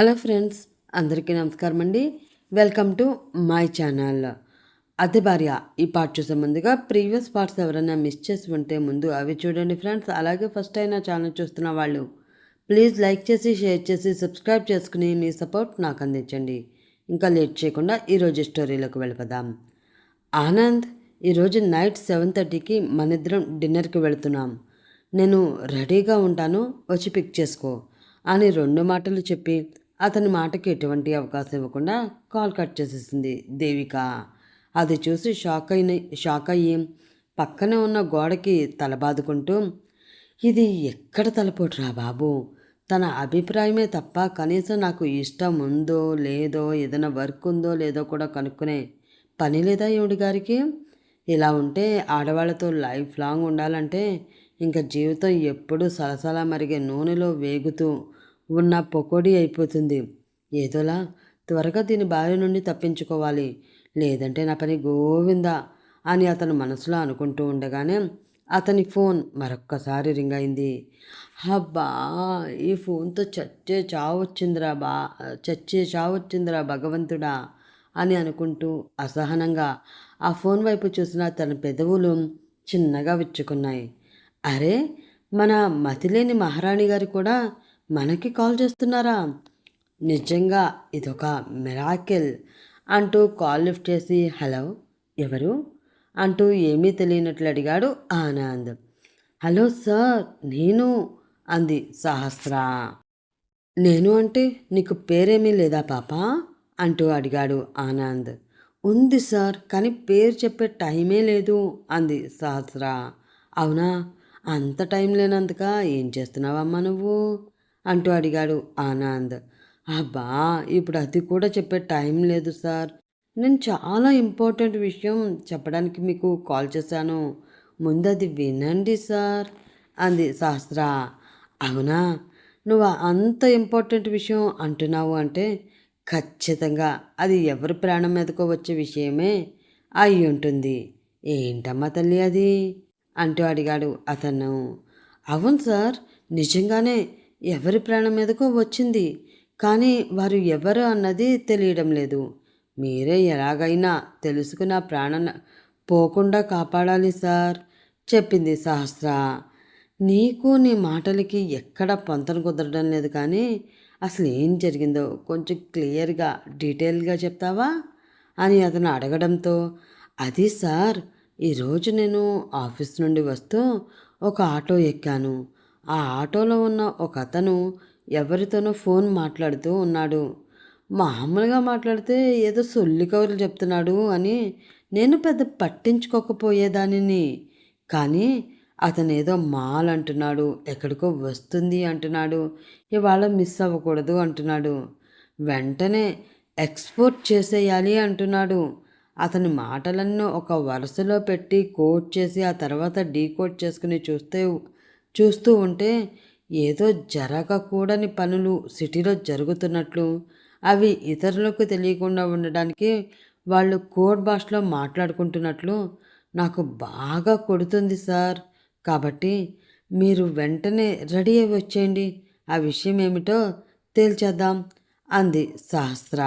Hello friends అందరికీ నమస్కారం అండి. Welcome to my channel. అదే భార్య ఈ పార్ట్ చూసే ముందుగా ప్రీవియస్ పార్ట్స్ ఎవరైనా మిస్ చేసి ఉంటే ముందు అవి చూడండి ఫ్రెండ్స్. అలాగే ఫస్ట్ అయినా ఛానల్ చూస్తున్న వాళ్ళు ప్లీజ్ లైక్ చేసి షేర్ చేసి సబ్స్క్రైబ్ చేసుకుని మీ సపోర్ట్ నాకు అందించండి. ఇంకా లేట్ చేయకుండా ఈరోజు స్టోరీలోకి వెళ్ళిపోదాం. ఆనంద్ ఈరోజు నైట్ సెవెన్ థర్టీకి మనిద్దరం డిన్నర్కి వెళుతున్నాం. నేను రెడీగా ఉంటాను వచ్చి పిక్ చేసుకో అని రెండు మాటలు చెప్పి అతని మాటకి ఎటువంటి అవకాశం ఇవ్వకుండా కాల్ కట్ చేసేసింది దేవిక. అది చూసి షాక్ అయిన షాక్ అయ్యి పక్కనే ఉన్న గోడకి తలబాదుకుంటూ ఇది ఎక్కడ తలపోటురా బాబు? తన అభిప్రాయమే తప్ప కనీసం నాకు ఇష్టం ఉందో లేదో ఏదైనా వర్క్ ఉందో లేదో కూడా కనుక్కునే పని లేదా ఈవిడి గారికి? ఇలా ఉంటే ఆడవాళ్ళతో లైఫ్ లాంగ్ ఉండాలంటే ఇంకా జీవితం ఎప్పుడూ సలసలా మరిగే నూనెలో వేగుతూ ఉన్న పొకోడి అయిపోతుంది. ఏదోలా త్వరగా దీని బారి నుండి తప్పించుకోవాలి. లేదంటే నా పని గోవిందా అని అతను మనసులో అనుకుంటూ ఉండగానే అతని ఫోన్ మరొక్కసారి రింగ్ అయింది. అబ్బా ఈ ఫోన్తో చచ్చే చావు వచ్చిందిరా బా చచ్చే చావు వచ్చిందిరా భగవంతుడా అని అనుకుంటూ అసహనంగా ఆ ఫోన్ వైపు చూసిన తన పెదవులు చిన్నగా విచ్చుకున్నాయి. అరే మన మతిలేని మహారాణి గారు కూడా మనకి కాల్ చేస్తున్నారా? నిజంగా ఇదొక మిరాకిల్ అంటూ కాల్ లిఫ్ట్ చేసి హలో ఎవరు? అంటూ ఏమీ తెలియనట్లు అడిగాడు ఆనంద్. హలో సార్ నేను అంది సహస్ర. నేను అంటే నీకు పేరేమీ లేదా పాప? అంటూ అడిగాడు ఆనంద్. ఉంది సార్ కానీ పేరు చెప్పే టైమే లేదు అంది సహస్ర. అవునా? అంత టైం లేనంతగా ఏం చేస్తున్నావమ్మా నువ్వు? అంటూ అడిగాడు ఆనంద్. అబ్బా ఇప్పుడు అది కూడా చెప్పే టైం లేదు సార్. నేను చాలా ఇంపార్టెంట్ విషయం చెప్పడానికి మీకు కాల్ చేశాను. ముందు అది వినండి సార్ అంది శాస్త్ర అవునా? నువ్వు అంత ఇంపార్టెంట్ విషయం అంటున్నావు అంటే ఖచ్చితంగా అది ఎవరి ప్రాణం మీదకో వచ్చే విషయమే అయి ఉంటుంది. ఏంటమ్మా తల్లి అది? అంటూ అడిగాడు అతను. అవును సార్ నిజంగానే ఎవరి ప్రాణం మీదకో వచ్చింది? కానీ వారు ఎవరు అన్నది తెలియడం లేదు. మీరే ఎలాగైనా తెలుసుకున్న ప్రాణం పోకుండా కాపాడాలి సార్ చెప్పింది సహస్ర. నీకు నీ మాటలకి ఎక్కడ పొంతన కుదరడం లేదు కానీ అసలు ఏం జరిగిందో కొంచెం క్లియర్గా డీటెయిల్గా చెప్తావా? అని అతను అడగడంతో అది సార్ ఈరోజు నేను ఆఫీస్ నుండి వస్తూ ఒక ఆటో ఎక్కాను. ఆ ఆటోలో ఉన్న ఒక అతను ఎవరితోనో ఫోన్ మాట్లాడుతూ ఉన్నాడు. మామూలుగా మాట్లాడితే ఏదో సొల్లి కవర్లు చెప్తున్నాడు అని నేను పెద్ద పట్టించుకోకపోయేదానిని. కానీ అతను ఏదో మాల్ అంటున్నాడు ఎక్కడికో వస్తుంది అంటున్నాడు ఇవాళ మిస్ అవ్వకూడదు అంటున్నాడు. వెంటనే ఎక్స్పోర్ట్ చేసేయాలి అంటున్నాడు. అతని మాటలన్నీ ఒక వరుసలో పెట్టి కోట్ చేసి ఆ తర్వాత డీకోడ్ చేసుకుని చూస్తే చూస్తూ ఉంటే ఏదో జరగకూడని పనులు సిటీలో జరుగుతున్నట్లు. అవి ఇతరులకు తెలియకుండా ఉండడానికి వాళ్ళు కోడ్ భాషలో మాట్లాడుకుంటున్నట్లు నాకు బాగా కొడుతుంది సార్. కాబట్టి మీరు వెంటనే రెడీ అయి వచ్చేయండి. ఆ విషయం ఏమిటో తేల్చేద్దాం అంది సహస్ర.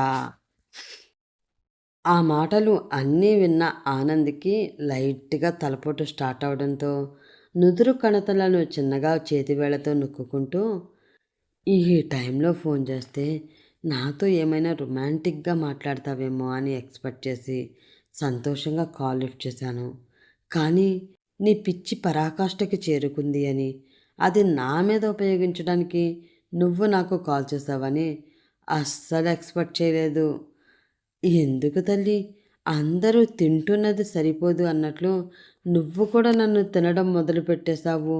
ఆ మాటలు అన్నీ విన్న ఆనంద్కి లైట్గా తలపోటు స్టార్ట్ అవడంతో నుదురు కణతలను చిన్నగా చేతివేళ్ళతో నొక్కుంటూ ఈ టైంలో ఫోన్ చేస్తే నాతో ఏమైనా రొమాంటిక్గా మాట్లాడతావేమో అని ఎక్స్పెక్ట్ చేసి సంతోషంగా కాల్ లిఫ్ట్ చేశాను. కానీ నీ పిచ్చి పరాకాష్ఠకి చేరుకుంది అని అది నా మీద ఉపయోగించడానికి నువ్వు నాకు కాల్ చేసావని అస్సలు ఎక్స్పెక్ట్ చేయలేదు. ఎందుకు తల్లి? అందరూ తింటున్నది సరిపోదు అన్నట్లు నువ్వు కూడా నన్ను తినడం మొదలుపెట్టేశావు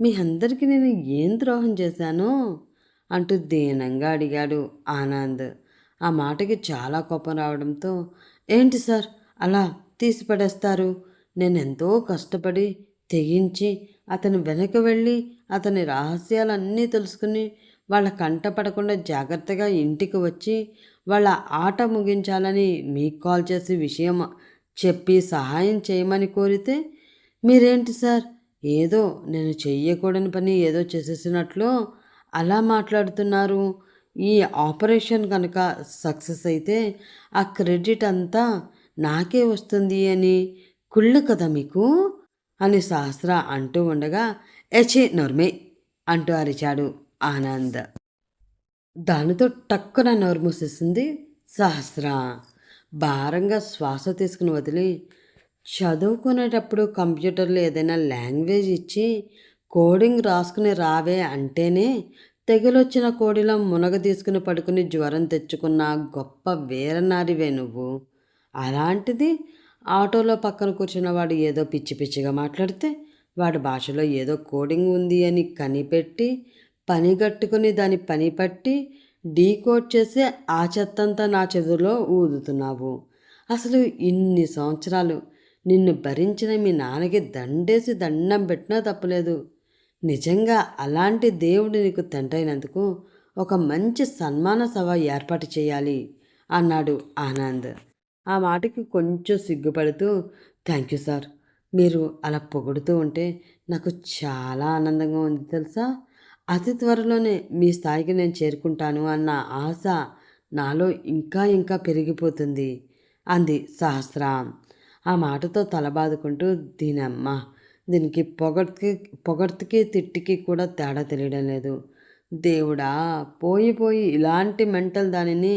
మీ అందరికీ నేను ఏం ద్రోహం చేశాను? అంటూ దీనంగా అడిగాడు ఆనంద్. ఆ మాటకి చాలా కోపం రావడంతో ఏంటి సార్ అలా తీసి పడేస్తారు? నేను ఎంతో కష్టపడి తెగించి అతని వెనక వెళ్ళి అతని రహస్యాలన్నీ తెలుసుకుని వాళ్ళ కంట పడకుండా జాగ్రత్తగా ఇంటికి వచ్చి వాళ్ళ ఆట ముగించాలని మీకు కాల్ చేసి విషయం చెప్పి సహాయం చేయమని కోరితే మీరేంటి సార్? ఏదో నేను చెయ్యకూడని పని ఏదో చేసేసినట్లు అలా మాట్లాడుతున్నారు. ఈ ఆపరేషన్ కనుక సక్సెస్ అయితే ఆ క్రెడిట్ అంతా నాకే వస్తుంది అని కుళ్ళు కదా మీకు? అని సహస్ర అంటూ ఉండగా ఎచే నోర్మే అంటూ అరిచాడు ఆనంద్. దానితో టక్కున నోరు మూసేసింది సహస్ర. భారంగా శ్వాస తీసుకుని వదిలి చదువుకునేటప్పుడు కంప్యూటర్లో ఏదైనా లాంగ్వేజ్ ఇచ్చి కోడింగ్ రాసుకుని రావే అంటేనే తెగులొచ్చిన కోడిలో మునగ తీసుకుని పడుకుని జ్వరం తెచ్చుకున్న గొప్ప వీరనారివే నువ్వు. అలాంటిది ఆటోలో పక్కన కూర్చున్న వాడు ఏదో పిచ్చి పిచ్చిగా మాట్లాడితే వాడి భాషలో ఏదో కోడింగ్ ఉంది అని కనిపెట్టి పని కట్టుకుని దాని పని పట్టి డీకోడ్ చేసి ఆ చెత్తంతా నా చెదురులో ఊదుతున్నావు. అసలు ఇన్ని సంవత్సరాలు నిన్ను భరించిన మీ నాన్నకి దండేసి దండం పెట్టినా తప్పలేదు. నిజంగా అలాంటి దేవుడు నీకు తండ్రైనందుకు ఒక మంచి సన్మాన సభ ఏర్పాటు చేయాలి అన్నాడు ఆనంద్. ఆ మాటకి కొంచెం సిగ్గుపడుతూ థ్యాంక్ యూ సార్. మీరు అలా పొగుడుతూ ఉంటే నాకు చాలా ఆనందంగా ఉంది తెలుసా? అతి త్వరలోనే మీ స్థాయికి నేను చేరుకుంటాను అన్న ఆశ నాలో ఇంకా ఇంకా పెరిగిపోతుంది అంది సహస్ర. ఆ మాటతో తలబాదుకుంటూ దీనమ్మ దీనికి పొగడ్కి పొగడ్తికి తిట్టికి కూడా తేడా తెలియడం లేదు. దేవుడా పోయి పోయి ఇలాంటి మెంటల్ దానిని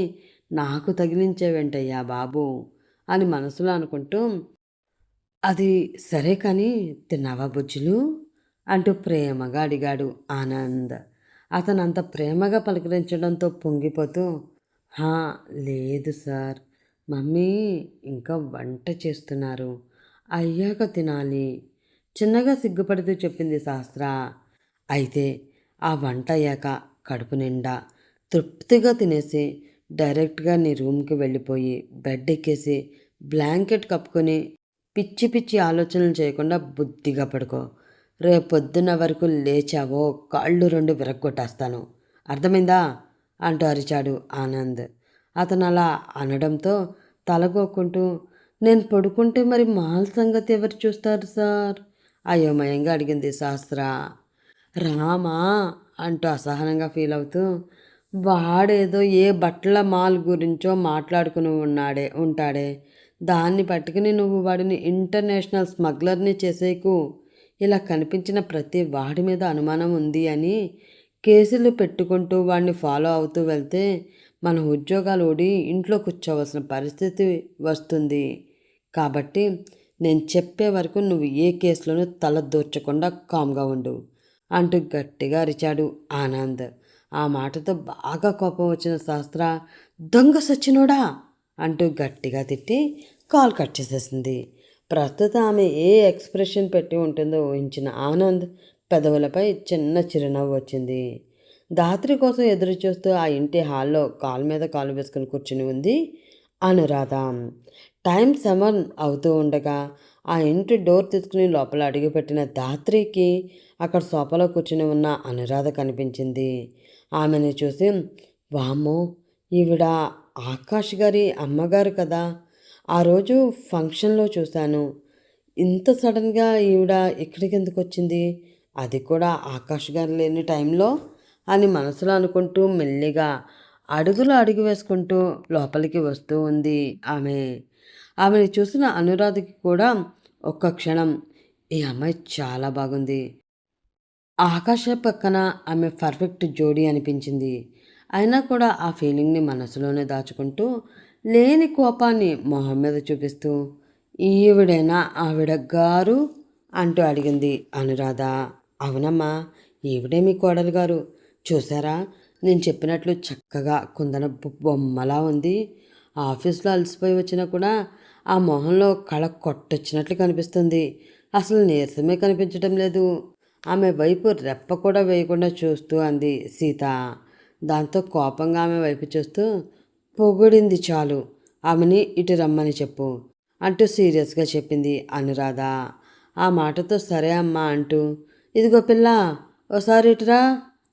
నాకు తగిలించేవేంటయ్యా బాబు అని మనసులో అనుకుంటూ అది సరే కానీ తిన్నావా బుజ్జులు? అంటూ ప్రేమగా అడిగాడు ఆనంద్. అతను అంత ప్రేమగా పలకరించడంతో పొంగిపోతూ హా లేదు సార్. మమ్మీ ఇంకా వంట చేస్తున్నారు. అయ్యాక తినాలి. చిన్నగా సిగ్గుపడుతూ చెప్పింది శాస్త్ర. అయితే ఆ వంట అయ్యాక కడుపు నిండా తృప్తిగా తినేసి డైరెక్ట్గా నీ రూమ్కి వెళ్ళిపోయి బెడ్ ఎక్కేసి బ్లాంకెట్ కప్పుకొని పిచ్చి పిచ్చి ఆలోచనలు చేయకుండా బుద్ధిగా పడుకో. రేపొద్దున వరకు లేచావో కాళ్ళు రెండు విరగ్గొట్టేస్తాను. అర్థమైందా? అంటూ అరిచాడు ఆనంద్. అతను అలా అనడంతో తలగోకుంటూ నేను పడుకుంటే మరి మాల్ సంగతి ఎవరు చూస్తారు సార్? అయోమయంగా అడిగింది శాస్త్ర. రామా? అంటూ అసహనంగా ఫీల్ అవుతూ వాడేదో ఏ బట్టల మాల్ గురించో మాట్లాడుకుని ఉన్నాడే ఉంటాడే. దాన్ని పట్టుకుని నువ్వు వాడిని ఇంటర్నేషనల్ స్మగ్లర్ని చేసేకు ఇలా కనిపించిన ప్రతి వాడి మీద అనుమానం ఉంది అని కేసులు పెట్టుకుంటూ వాడిని ఫాలో అవుతూ వెళ్తే మన ఉద్యోగాలు ఓడి ఇంట్లో కూర్చోవలసిన పరిస్థితి వస్తుంది. కాబట్టి నేను చెప్పే వరకు నువ్వు ఏ కేసులోనూ తల దూర్చకుండా కామ్గా ఉండు అంటూ గట్టిగా అరిచాడు ఆనంద్. ఆ మాటతో బాగా కోపం వచ్చిన శాస్త్ర దొంగ సచ్చినోడా? అంటూ గట్టిగా తిట్టి కాల్ కట్ చేసేసింది. ప్రస్తుతం ఆమె ఏ ఎక్స్ప్రెషన్ పెట్టి ఉంటుందో ఊహించిన ఆనంద్ పెదవులపై చిన్న చిరునవ్వు వచ్చింది. దాత్రి కోసం ఎదురు చూస్తూ ఆ ఇంటి హాల్లో కాలు మీద కాలు వేసుకుని కూర్చుని ఉంది అనురాధ. టైం సెవెన్ అవుతూ ఉండగా ఆ ఇంటి డోర్ తీసుకుని లోపల అడుగుపెట్టిన దాత్రికి అక్కడ సోఫాలో కూర్చుని ఉన్న అనురాధ కనిపించింది. ఆమెను చూసి వామ్మో ఈవిడ ఆకాష్ గారి అమ్మగారు కదా ఆ రోజు ఫంక్షన్లో చూశాను. ఇంత సడన్గా ఈవిడ ఇక్కడికి ఎందుకు వచ్చింది? అది కూడా ఆకాష్ గారు లేని టైంలో అని మనసులో అనుకుంటూ మెల్లిగా అడుగులు అడుగు వేసుకుంటూ లోపలికి వస్తూ ఉంది ఆమె. ఆమెను చూసిన అనురాధకి కూడా ఒక్క క్షణం ఈ అమ్మాయి చాలా బాగుంది. ఆకాశ పక్కన ఆమె పర్ఫెక్ట్ జోడీ అనిపించింది. అయినా కూడా ఆ ఫీలింగ్ని మనసులోనే దాచుకుంటూ లేని కోపాన్ని మొహం మీద చూపిస్తూ ఈవిడైనా ఆవిడ గారు? అంటూ అడిగింది అనురాధ. అవునమ్మా ఈవిడే మీ కోడలు గారు. చూసారా నేను చెప్పినట్లు చక్కగా కుందన బొమ్మలా ఉంది. ఆఫీస్లో అలసిపోయి వచ్చినా కూడా ఆ మొహంలో కళ కొట్టొచ్చినట్లు కనిపిస్తుంది. అసలు నీరసమే కనిపించడం లేదు. ఆమె వైపు రెప్ప కూడా వేయకుండా చూస్తూ అంది సీత. దాంతో కోపంగా ఆమె వైపు చూస్తూ పొగిడింది చాలు. ఆమెని ఇటు రమ్మని చెప్పు అంటూ సీరియస్గా చెప్పింది అనురాధ. ఆ మాటతో సరే అమ్మా అంటూ ఇదిగో పిల్ల ఓసారి ఇటురా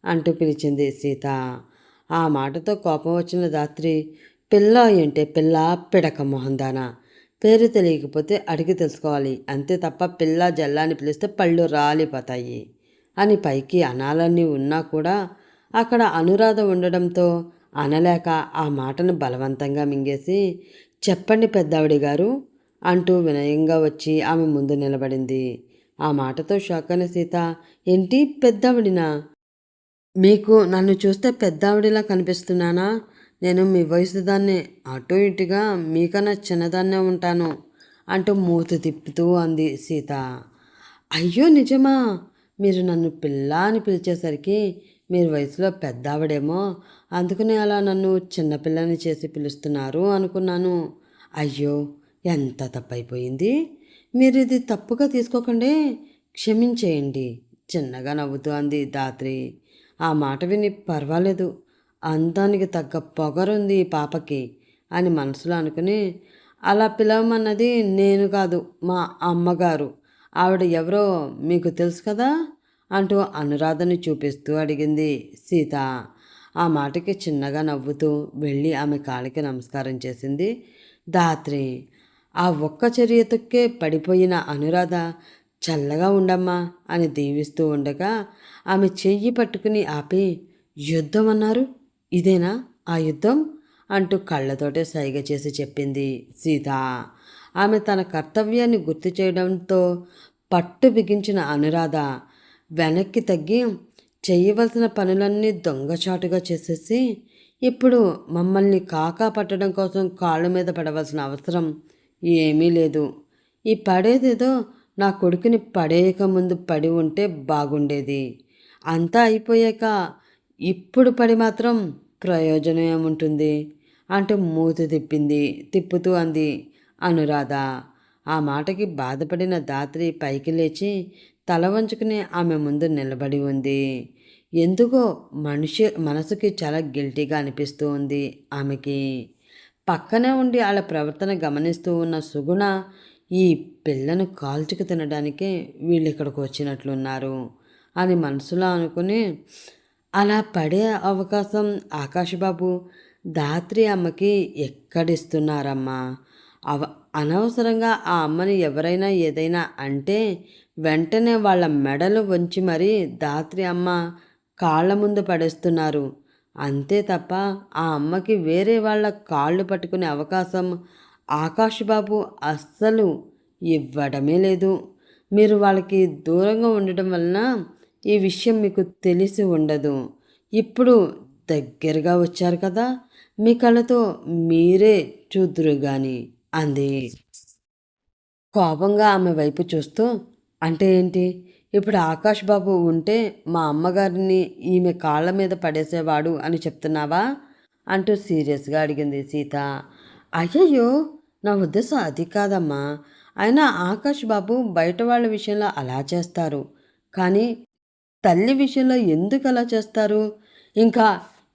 అంటూ పిలిచింది సీత. ఆ మాటతో కోపం వచ్చిన రాత్రి పిల్ల ఏంటే పిల్ల పిడక మొహందానా? పేరు తెలియకపోతే అడిగి తెలుసుకోవాలి. అంతే తప్ప పిల్ల జల్లాని పిలిస్తే పళ్ళు రాలిపోతాయి అని పైకి అనాలని ఉన్నా కూడా అక్కడ అనురాధ ఉండడంతో అనలేక ఆ మాటను బలవంతంగా మింగేసి చెప్పండి పెద్దావిడి గారు అంటూ వినయంగా వచ్చి ఆమె ముందు నిలబడింది. ఆ మాటతో షాక్ అయిన సీత ఏంటి పెద్దావిడినా? మీకు నన్ను చూస్తే పెద్దావిడిలా కనిపిస్తున్నానా? నేను మీ వయసు దాన్ని అటు ఇటుగా మీకన్నా చిన్నదాన్నే ఉంటాను అంటూ మూత తిప్పుతూ అంది సీత. అయ్యో నిజమా? మీరు నన్ను పిల్ల అని పిలిచేసరికి మీరు వయసులో పెద్దావిడేమో అందుకునే అలా నన్ను చిన్నపిల్లని చేసి పిలుస్తున్నారు అనుకున్నాను. అయ్యో ఎంత తప్పైపోయింది? మీరు ఇది తప్పుగా తీసుకోకండి క్షమించేయండి చిన్నగా నవ్వుతూ అంది దాత్రి. ఆ మాట విని పర్వాలేదు అందానికి తగ్గ పొగరుంది ఈ పాపకి అని మనసులో అనుకుని అలా పిలవమన్నది నేను కాదు మా అమ్మగారు. ఆవిడ ఎవరో మీకు తెలుసు కదా? అంటూ అనురాధను చూపిస్తూ అడిగింది. సీత ఆ మాటకి చిన్నగా నవ్వుతూ వెళ్ళి ఆమె కాలికి నమస్కారం చేసింది. దాత్రి ఆ ఒక్క చర్యతొక్కే పడిపోయిన అనురాధ చల్లగా ఉండమ్మా అని దీవిస్తూ ఉండగా ఆమె చెయ్యి పట్టుకుని ఆపి యుద్ధం అన్నారు? ఇదేనా ఆ యుద్ధం? అంటూ కళ్ళతోటే సైగ చేసి చెప్పింది సీత. ఆమె తన కర్తవ్యాన్ని గుర్తు చేయడంతో పట్టు బిగించిన అనురాధ వెనక్కి తగ్గి చేయవలసిన పనులన్నీ దొంగచాటుగా చేసేసి ఇప్పుడు మమ్మల్ని కాకా పట్టడం కోసం కాళ్ళ మీద పడవలసిన అవసరం ఏమీ లేదు. ఈ పడేదేదో నా కొడుకుని పడేయక ముందు పడి ఉంటే బాగుండేది. అంతా అయిపోయాక ఇప్పుడు పడి మాత్రం ప్రయోజనం ఏముంటుంది? అంటూ మూతి తిప్పింది. తిప్పుతూ అంది అనురాధ. ఆ మాటకి బాధపడిన దాత్రి పైకి లేచి తల వంచుకుని ఆమె ముందు నిలబడి ఉంది. ఎందుకో మనిషి మనసుకి చాలా గిల్టీగా అనిపిస్తూ ఉంది ఆమెకి. పక్కనే ఉండి వాళ్ళ ప్రవర్తన గమనిస్తూ ఉన్న సుగుణ ఈ పిల్లను కాల్చుకు తినడానికే వీళ్ళు ఇక్కడికి వచ్చినట్లున్నారు అని మనసులో అనుకుని అలా పడే అవకాశం ఆకాశబాబు దాత్రి అమ్మకి ఎక్కడిస్తున్నారమ్మా. అవ అనవసరంగా ఆ అమ్మని ఎవరైనా ఏదైనా అంటే వెంటనే వాళ్ళ మెడలు వంచి మరీ దాత్రి అమ్మ కాళ్ళ ముందు పడేస్తున్నారు. అంతే తప్ప ఆ అమ్మకి వేరే వాళ్ళ కాళ్ళు పట్టుకునే అవకాశం ఆకాష్బాబు అస్సలు ఇవ్వడమే లేదు. మీరు వాళ్ళకి దూరంగా ఉండటం వలన ఈ విషయం మీకు తెలిసి ఉండదు. ఇప్పుడు దగ్గరగా వచ్చారు కదా మీ కళ్ళతో మీరే చూద్దురు గాని అంది. కోపంగా ఆమె వైపు చూస్తూ అంటే ఏంటి? ఇప్పుడు ఆకాష్ బాబు ఉంటే మా అమ్మగారిని ఈమె కాళ్ళ మీద పడేసేవాడు అని చెప్తున్నావా? అంటూ సీరియస్గా అడిగింది సీత. అయ్యయ్యో! నా ఉద్దేశం అది కాదమ్మా. అయినా ఆకాష్ బాబు బయట వాళ్ళ విషయంలో అలా చేస్తారు. కానీ తల్లి విషయంలో ఎందుకు అలా చేస్తారు? ఇంకా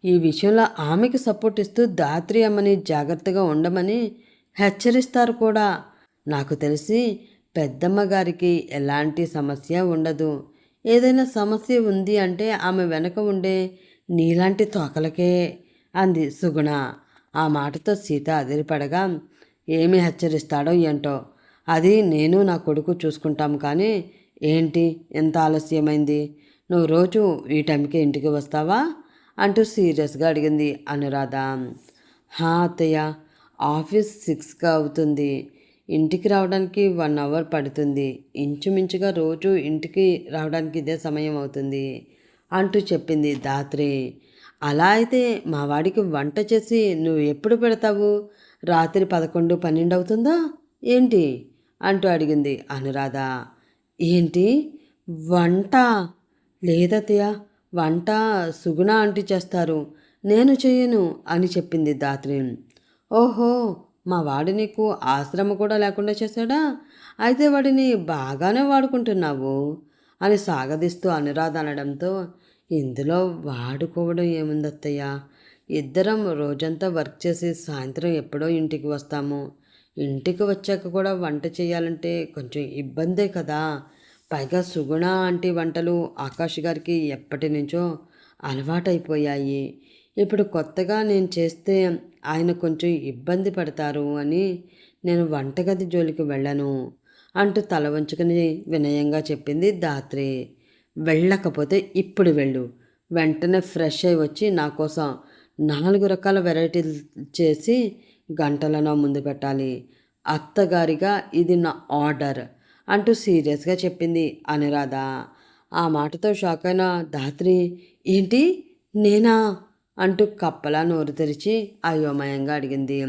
ఈ విషయంలో ఆమెకి సపోర్ట్ ఇస్తూ దాత్రి అమ్మని జాగ్రత్తగా ఉండమని హెచ్చరిస్తారు కూడా. నాకు తెలిసి పెద్దమ్మ గారికి ఎలాంటి సమస్య ఉండదు. ఏదైనా సమస్య ఉంది అంటే ఆమె వెనక ఉండే నీలాంటి తోకలకే అంది సుగుణ. ఆ మాటతో సీత అదిరిపడగా ఏమి హెచ్చరిస్తాడో ఏంటో? అది నేను నా కొడుకు చూసుకుంటాం కానీ ఏంటి? ఎంత ఆలస్యమైంది? నువ్వు రోజు ఈ టైంకి ఇంటికి వస్తావా? అంటూ సీరియస్గా అడిగింది అనురాధ. హా అత్తయ్య ఆఫీస్ సిక్స్గా అవుతుంది. ఇంటికి రావడానికి వన్ అవర్ పడుతుంది. ఇంచుమించుగా రోజు ఇంటికి రావడానికి ఇదే సమయం అవుతుంది అంటూ చెప్పింది దాత్రి అలా అయితే మా వాడికి వంట చేసి నువ్వు ఎప్పుడు పెడతావు? రాత్రి పదకొండు పన్నెండు అవుతుందా? ఏంటి? అంటూ అడిగింది అనురాధ. ఏంటి? వంట? లేదతయ్య వంట సుగుణ ఆంటీ చేస్తారు. నేను చేయను అని చెప్పింది దాత్రి ఓహో! మా వాడు నీకు ఆశ్రమ కూడా లేకుండా చేశాడా? అయితే వాడిని బాగానే వాడుకుంటున్నావు అని సాగదీస్తూ అనురాధ అనడంతో ఇందులో వాడుకోవడం ఏముందత్తయ్య ఇద్దరం రోజంతా వర్క్ చేసి సాయంత్రం ఎప్పుడో ఇంటికి వస్తాము. ఇంటికి వచ్చాక కూడా వంట చేయాలంటే కొంచెం ఇబ్బందే కదా. పైగా సుగుణ ఆంటీ వంటలు ఆకాష్ గారికి ఎప్పటి నుంచో అలవాటైపోయాయి. ఇప్పుడు కొత్తగా నేను చేస్తే ఆయన కొంచెం ఇబ్బంది పడతారు అని నేను వంటగది జోలికి వెళ్ళను అంటూ తల వంచుకుని వినయంగా చెప్పింది దాత్రి వెళ్ళకపోతే ఇప్పుడు వెళ్ళు. వెంటనే ఫ్రెష్ అయి వచ్చి నా కోసం నాలుగు రకాల వెరైటీలు చేసి గంటలలో ముందు పెట్టాలి. అత్తగారిగా ఇది నా ఆర్డర్ అంటూ సీరియస్గా చెప్పింది అనురాధ. ఆ మాటతో షాక్ అయిన ధాత్రి ఏంటి? నేనా? అంటూ కప్పలా నోరు తెరిచి అయోమయంగా అడిగింది.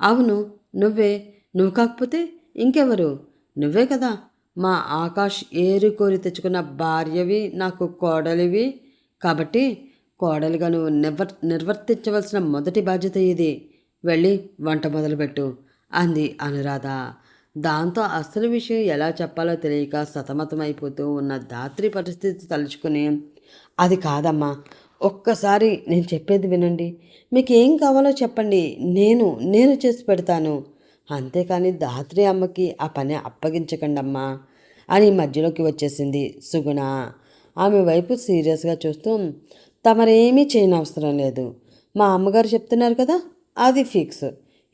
అవును నువ్వే. నువ్వు కాకపోతే ఇంకెవరు? నువ్వే కదా. మా ఆకాష్ ఏరి కోరి తెచ్చుకున్న భార్యవి నాకు కోడలివి. కాబట్టి కోడలిగా నువ్వు నివర్ నిర్వర్తించవలసిన మొదటి బాధ్యత ఇది. వెళ్ళి వంట మొదలుపెట్టు అంది అనురాధ. దాంతో అసలు విషయం ఎలా చెప్పాలో తెలియక సతమతమైపోతూ ఉన్న దాత్రి పరిస్థితి తలుచుకుని అది కాదమ్మా. ఒక్కసారి నేను చెప్పేది వినండి. మీకు ఏం కావాలో చెప్పండి. నేను నేను చేసి పెడతాను. అంతేకాని దాత్రి అమ్మకి ఆ పని అప్పగించకండి అమ్మా అని మధ్యలోకి వచ్చేసింది సుగుణ. ఆమె వైపు సీరియస్గా చూస్తూ తమరేమీ చేయనవసరం లేదు. మా అమ్మగారు చెప్తున్నారు కదా అది ఫిక్స్.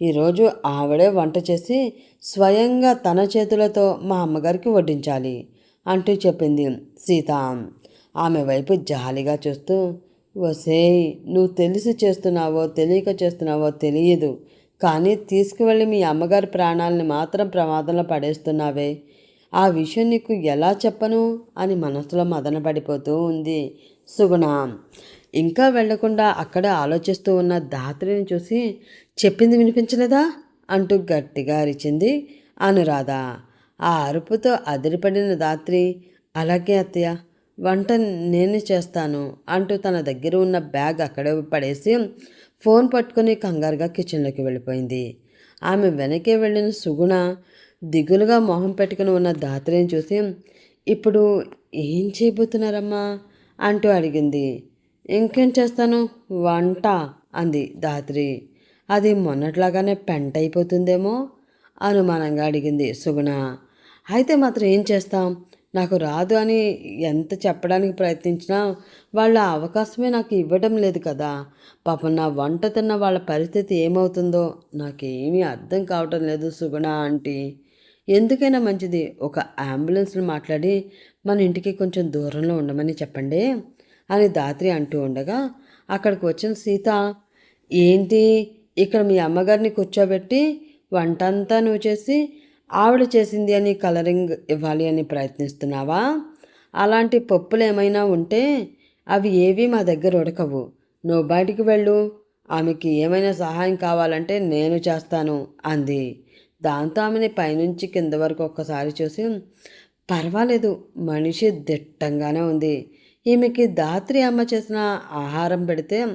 ఈరోజు ఆవిడే వంట చేసి స్వయంగా తన చేతులతో మా అమ్మగారికి వడ్డించాలి అంటూ చెప్పింది సీత. ఆమె వైపు జాలిగా చూస్తూ వసేయ్ నువ్వు తెలిసి చేస్తున్నావో తెలియక చేస్తున్నావో తెలియదు. కానీ తీసుకువెళ్ళి మీ అమ్మగారి ప్రాణాలని మాత్రం ప్రమాదంలో పడేస్తున్నావే. ఆ విషయం నీకు ఎలా చెప్పను? అని మనసులో మదనపడిపోతూ ఉంది సుగుణ. ఇంకా వెళ్ళకుండా అక్కడే ఆలోచిస్తూ ఉన్న ధాత్రిని చూసి చెప్పింది వినిపించలేదా? అంటూ గట్టిగా అరిచింది అనురాధ. ఆ అరుపుతో అదిరిపడిన ధాత్రి అలాగే అత్తయ్య వంట నేనే చేస్తాను అంటూ తన దగ్గర ఉన్న బ్యాగ్ అక్కడే పడేసి ఫోన్ పట్టుకొని కంగారుగా కిచెన్లోకి వెళ్ళిపోయింది. ఆమె వెనకే వెళ్ళిన సుగుణ దిగులుగా మొహం పెట్టుకుని ఉన్న దాత్రిని చూసి ఇప్పుడు ఏం చేయబోతున్నారమ్మా? అంటూ అడిగింది. ఇంకేం చేస్తాను? వంట అంది దాత్రి. అది మొన్నట్లాగానే పెంట అయిపోతుందేమో? అనుమానంగా అడిగింది సుగుణ. అయితే మాత్రం ఏం చేస్తాం? నాకు రాదు అని ఎంత చెప్పడానికి ప్రయత్నించినా వాళ్ళ అవకాశమే నాకు ఇవ్వడం లేదు కదా. పాపం నా వంట తిన్న వాళ్ళ పరిస్థితి ఏమవుతుందో నాకేమీ అర్థం కావటం లేదు సుగుణ ఆంటీ. ఎందుకైనా మంచిది ఒక అంబులెన్స్ని మాట్లాడి మన ఇంటికి కొంచెం దూరంలో ఉండమని చెప్పండి అని దాత్రి అంటూ ఉండగా అక్కడికి వచ్చిన సీత ఏంటి? ఇక్కడ మీ అమ్మగారిని కూర్చోబెట్టి వంట అంతా నువ్వు చేసి ఆవిడ చేసింది అని కలరింగ్ ఇవ్వాలి అని ప్రయత్నిస్తున్నావా? అలాంటి పప్పులు ఏమైనా ఉంటే అవి ఏవి మా దగ్గర ఉడకవు. నువ్వు బయటికి వెళ్ళు. ఆమెకి ఏమైనా సహాయం కావాలంటే నేను చేస్తాను అంది. దాంతో ఆమెని పైనుంచి కింద వరకు ఒక్కసారి చూసి పర్వాలేదు మనిషి దిట్టంగానే ఉంది. ఈమెకి దాత్రి అమ్మ చేసిన ఆహారం పెడితే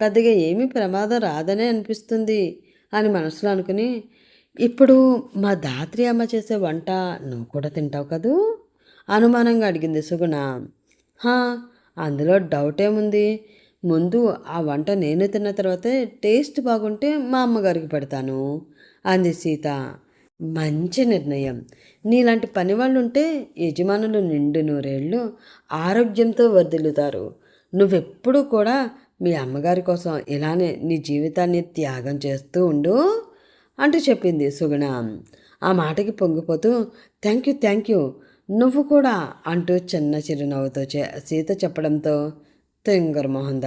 పెద్దగా ఏమీ ప్రమాదం రాదనే అనిపిస్తుంది అని మనసులో అనుకుని ఇప్పుడు మా దాత్రి అమ్మ చేసే వంట నువ్వు కూడా తింటావు కదూ? అనుమానంగా అడిగింది సుగుణ. హా అందులో డౌట్ ఏముంది? ముందు ఆ వంట నేను తిన్న తర్వాతే టేస్ట్ బాగుంటే మా అమ్మగారికి పెడతాను అంది సీత. మంచి నిర్ణయం. నీలాంటి పనివాళ్ళు ఉంటే యజమానులు నిండు నూరేళ్ళు ఆరోగ్యంతో వర్ధిల్లుతారు. నువ్వెప్పుడు కూడా మీ అమ్మగారి కోసం ఇలానే నీ జీవితాన్ని త్యాగం చేస్తూ ఉండు. అంటూ చెప్పింది సుగుణ. ఆ మాటకి పొంగిపోతూ థ్యాంక్ యూ థ్యాంక్ యూ. నువ్వు కూడా అంటూ చిన్న చిరునవ్వుతో చే సీత చెప్పడంతో తింగర్ మోహన్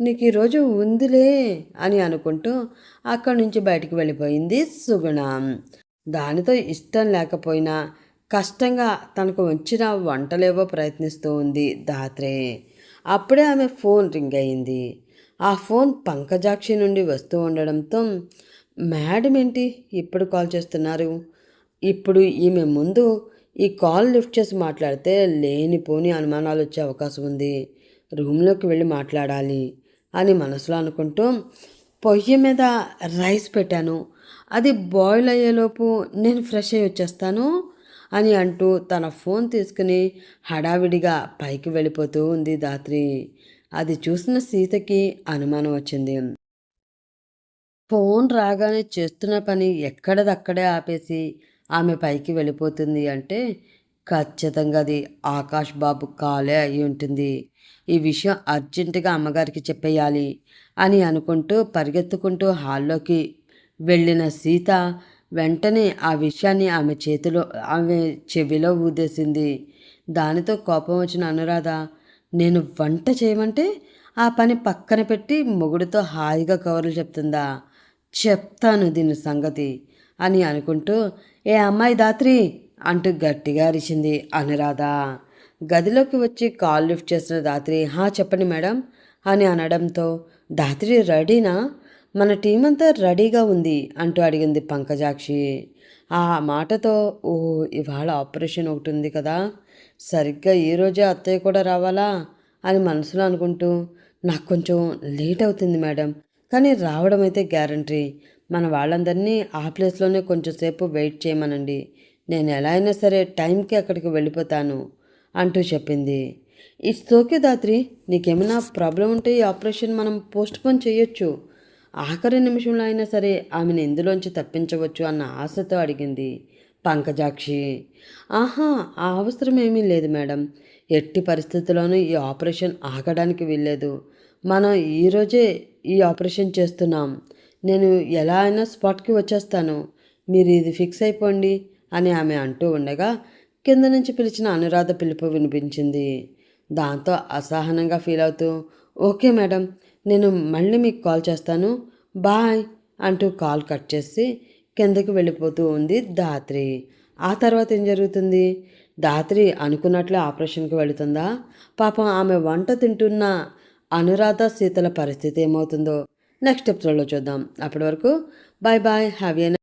నీకు ఈరోజు ఉందిలే అని అనుకుంటూ అక్కడి నుంచి బయటికి వెళ్ళిపోయింది సుగుణ. దానితో ఇష్టం లేకపోయినా కష్టంగా తనకు వచ్చిన వంటలేవో ప్రయత్నిస్తూ ఉంది దాత్రే అప్పుడే ఆమె ఫోన్ రింగ్ అయింది. ఆ ఫోన్ పంకజాక్షి నుండి వస్తూ ఉండడంతో మేడం ఏంటి ఇప్పుడు కాల్ చేస్తున్నారు? ఇప్పుడు ఈమె ముందు ఈ కాల్ లిఫ్ట్ చేసి మాట్లాడితే లేనిపోని అనుమానాలు వచ్చే అవకాశం ఉంది. రూమ్లోకి వెళ్ళి మాట్లాడాలి అని మనసులో అనుకుంటూ పొయ్యి మీద రైస్ పెట్టాను. అది బాయిల్ అయ్యేలోపు నేను ఫ్రెష్ అయ్యి వచ్చేస్తాను అని అంటూ తన ఫోన్ తీసుకుని హడావిడిగా పైకి వెళ్ళిపోతూ ఉంది దాత్రి అది చూసిన సీతకి అనుమానం వచ్చింది. ఫోన్ రాగానే చేస్తున్న పని ఎక్కడదక్కడే ఆపేసి ఆమె పైకి వెళ్ళిపోతుంది అంటే ఖచ్చితంగా అది ఆకాష్ బాబు కాలే అయి ఉంటుంది. ఈ విషయం అర్జెంటుగా అమ్మగారికి చెప్పేయాలి అని అనుకుంటూ పరిగెత్తుకుంటూ హాల్లోకి వెళ్ళిన సీత వెంటనే ఆ విషయాన్ని ఆమె చేతిలో ఆమె చెవిలో ఊదేసింది. దానితో కోపం వచ్చిన అనురాధ నేను వంట చేయమంటే? ఆ పని పక్కన పెట్టి మొగుడుతో హాయిగా కవర్లు చెప్తుందా? చెప్తాను దీని సంగతి అని అనుకుంటూ ఏ అమ్మాయి దాత్రి అంటూ గట్టిగా అరిచింది అనురాధ. గదిలోకి వచ్చి కాల్ లిఫ్ట్ చేసిన దాత్రి హా చెప్పండి మేడం అని అనడంతో దాత్రి రెడీనా? మన టీం అంతా రెడీగా ఉంది అంటూ అడిగింది పంకజాక్షి. ఆ మాటతో ఓ ఇవాళ ఆపరేషన్ ఒకటి ఉంది కదా సరిగ్గా ఈరోజే అత్తయ్య కూడా రావాలా? అని మనసులో అనుకుంటూ నాకు కొంచెం లేట్ అవుతుంది మేడం కానీ రావడం అయితే గ్యారంటీ. మన వాళ్ళందరినీ ఆ ప్లేస్లోనే కొంచెం సేపు వెయిట్ చేయమనండి. నేను ఎలా అయినా సరే టైంకి అక్కడికి వెళ్ళిపోతాను అంటూ చెప్పింది. ఇట్స్ ఓకే దాత్రి నీకేమైనా ప్రాబ్లం ఉంటే ఈ ఆపరేషన్ మనం పోస్ట్ పోన్ చేయొచ్చు. ఆఖరి నిమిషంలో అయినా సరే ఆమెను ఇందులోంచి తప్పించవచ్చు అన్న ఆశతో అడిగింది పంకజాక్షి. ఆహా ఆ అవసరం ఏమీ లేదు మేడం. ఎట్టి పరిస్థితుల్లోనూ ఈ ఆపరేషన్ ఆగడానికి వీల్లేదు. మనం ఈరోజే ఈ ఆపరేషన్ చేస్తున్నాం. నేను ఎలా అయినా స్పాట్కి వచ్చేస్తాను. మీరు ఇది ఫిక్స్ అయిపోండి అని ఆమె అంటూ ఉండగా కింద నుంచి పిలిచిన అనురాధ పిలుపు వినిపించింది. దాంతో అసహనంగా ఫీల్ అవుతూ ఓకే మేడం నేను మళ్ళీ మీకు కాల్ చేస్తాను. బాయ్ అంటూ కాల్ కట్ చేసి కిందకి వెళ్ళిపోతూ ఉంది దాత్రి ఆ తర్వాత ఏం జరుగుతుంది? దాత్రి అనుకున్నట్లే ఆపరేషన్కి వెళుతుందా? పాపం ఆమె వంట తింటున్న అనురాధ సీతల పరిస్థితి ఏమవుతుందో నెక్స్ట్ ఎపిసోడ్లో చూద్దాం. అప్పటి వరకు బాయ్ బాయ్ హ్యావ్ ఎ